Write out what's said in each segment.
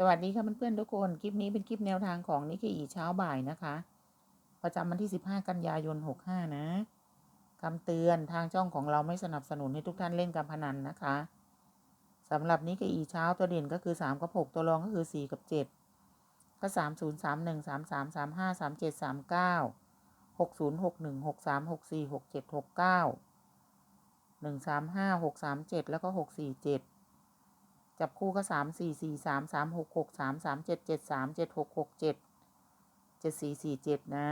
สวัสดีค่ะเพื่อนๆทุกคน คลิปนี้เป็นคลิปแนวทางของนิกเกอีเช้าบ่ายนะคะ ประจำวันที่ 15 กันยายน 65 นะคำเตือนทางช่องของเราไม่สนับสนุนให้ทุกท่านเล่นการพนันนะคะสำหรับนิกเกอีเช้าตัวเด่นก็คือ 3 กับ 6 ตัวรองก็คือ 4 กับ 7 ก็ 3 0 3 1 3 3 3 5 3 7 3 9 6 0 6 1 6 3 6 4 6 7 6 9 1 3 5 6 3 7 แล้วก็ 6 4 7 จับคู่ก็สามสี่สี่สามสามหกหกสามสามเจ็ดเจ็ดสามเจ็ดหกหกเจ็ดเจ็ดสี่สี่เจ็ดนะ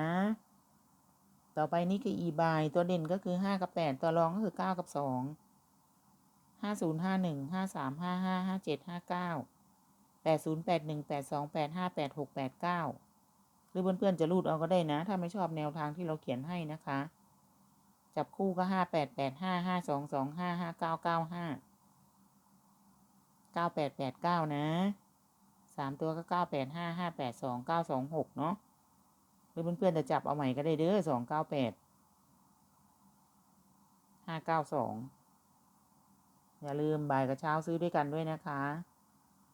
ต่อไปนี่คืออีบายตัวเด่นก็คือห้ากับแปดตัวรองก็คือเก้ากับสองห้าศูนย์ห้าหนึ่งห้าสามห้าห้าห้าเจ็ดห้าเก้าแปดศูนย์แปดหนึ่งแปดสองแปดห้าแปดหกแปดเก้าหรือเพื่อนๆจะรูดเอาก็ได้นะ ถ้าไม่ชอบแนวทางที่เราเขียนให้นะคะ จับคู่ก็ห้าแปดแปดห้าห้าสองสองห้าห้าเก้าเก้าห้า เก้าแปดแปดเก้านะสามตัวก็เก้าแปดห้าห้าแปดสองเก้าสองหกเนาะหรือเพื่อนๆจะจับเอาใหม่ก็ได้เด้อสองเก้าแปดห้าเก้าสองอย่าลืมบ่ายกับเช้าซื้อด้วยกันด้วยนะคะ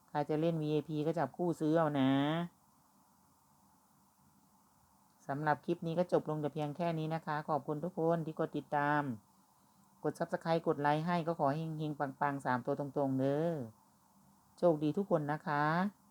ใครจะเล่น VIP ก็จับคู่ซื้อเอานะสำหรับคลิปนี้ก็จบลงแต่เพียงแค่นี้นะคะ ขอบคุณทุกคนที่กดติดตาม กด subscribe กดไลค์ให้ก็ขอเฮงๆปังๆสามตัวตรงๆเด้อ โชคดีทุกคนนะคะ